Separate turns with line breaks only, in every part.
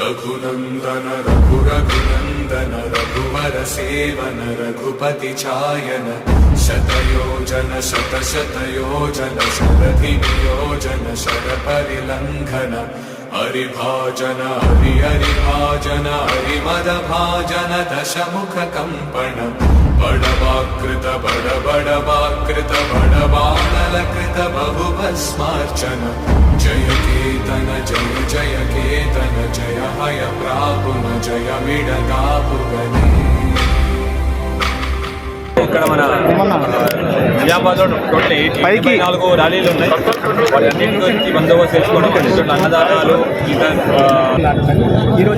రఘునందన రఘు రఘునందన రఘువర సేవన రఘుపతి ఛాయన శతయోజన శత శతయోజన శరధి నియోజన శర పరిలంఘన హరిభాజన హరి హరిభాజన హరిమద భాజన దశముఖ కంపణ బడవాకృత బడ బడవాకృత బడబాణలకృత బహుభస్మార్చన జయ కేతన జయ జయ జయ హయ జయ
ఇక్కడ మన నిజామాబాద్లో టోటల్ ఎయిటీ నాలుగు ర్యాలీలు ఉన్నాయి. బందోబస్తు చేసుకోవడం రెండు అన్నదానాలు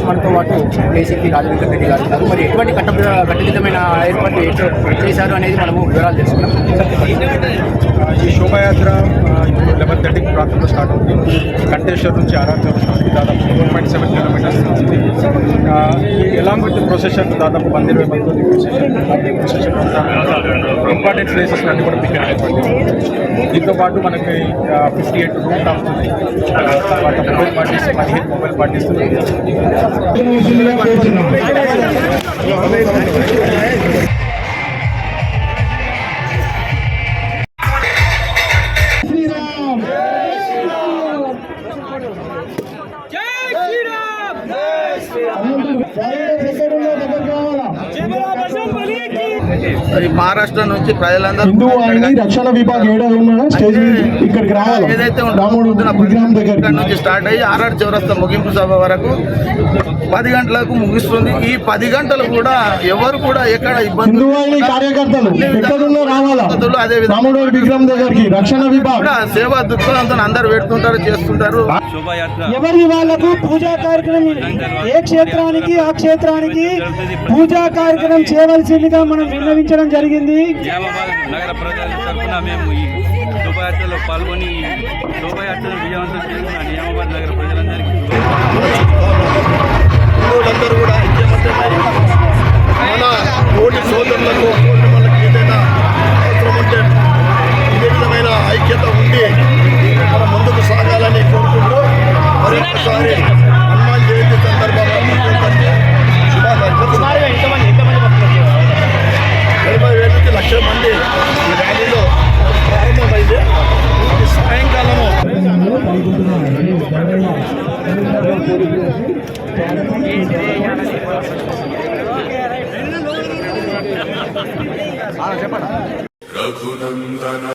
మనతో పాటు ఏసీపీ రాజవేంద్ర రెడ్డి గారు ఉన్నారు. మరి ఎటువంటి కట్ట కట్టుదిద్దమైన ఏర్పాట్లు చేశారు అనేది మనము వివరాలు తెలుసుకున్నాం
ఈ శోభాయాత్ర సింథటిక్ ప్రాంతంలో స్టార్ట్ అవుతుంది. కంటేశ్వర్ నుంచి ఆరాధ్యం దాదాపు ఫోర్ పాయింట్ సెవెన్ కిలోమీటర్స్ ఉంది. ఎలాంగ్ విత్ ప్రొసెషన్ దాదాపు వంద ఇరవై మంది ఉంది ప్రొసెషన్ ప్రొసెషన్ ఇంపార్టెంట్ ప్లేసెస్ అన్ని కూడా పిక్ అయిపోయింది దీంతో పాటు మనకి ఫిఫ్టీ ఎయిట్ రూట్ అవుతుంది తర్వాత మొబైల్ పార్టీస్ పదిహేను మొబైల్ పార్టీస్
మరి మహారాష్ట్ర నుంచి ప్రజలందరూ
రక్షణ విభాగ్ ఏడాది ఉన్నాడు స్టేజ్ మీద ఇక్కడికి రావాలి.
ఏదైతే ఇక్కడ నుంచి స్టార్ట్ అయ్యి ఆర్ఆర్ చౌరస్తా ముగింపు సభ వరకు పది గంటలకు ముగిస్తుంది. ఈ పది గంటలు కూడా ఎవరు కూడా ఎక్కడ ఇబ్బంది
కార్యకర్తలు
అదే
దగ్గరికి రక్షణ విభాగ్.
సేవా దృక్పథంతో అందరు పెడుతుంటారు చేస్తుంటారు.
శోభాయాత్ర.
ఎవరి వాళ్ళకు పూజా కార్యక్రమం ఏ క్షేత్రానికి ఆ క్షేత్రానికి పూజా కార్యక్రమం చేయవలసిందిగా మనం విన్నవించడం జరిగింది.
నిజామాబాద్ నగర ప్రజల తరఫున మేము ఈ శోభాయాత్రలో పాల్గొని ఈ శోభాయాత్రను విజయవంతం చేసిన నిజామాబాద్ నగర ప్రజలందరికీ
హిందువులందరూ కూడా ఐక్యమత్యమై మన సోదరులకు ఏదైనా అవసరం ఉంటే ఇదే విధమైన ఐక్యత ఉండి మనం ముందుకు సాగాలని కోరుకుంటూ మరి
రఘునందన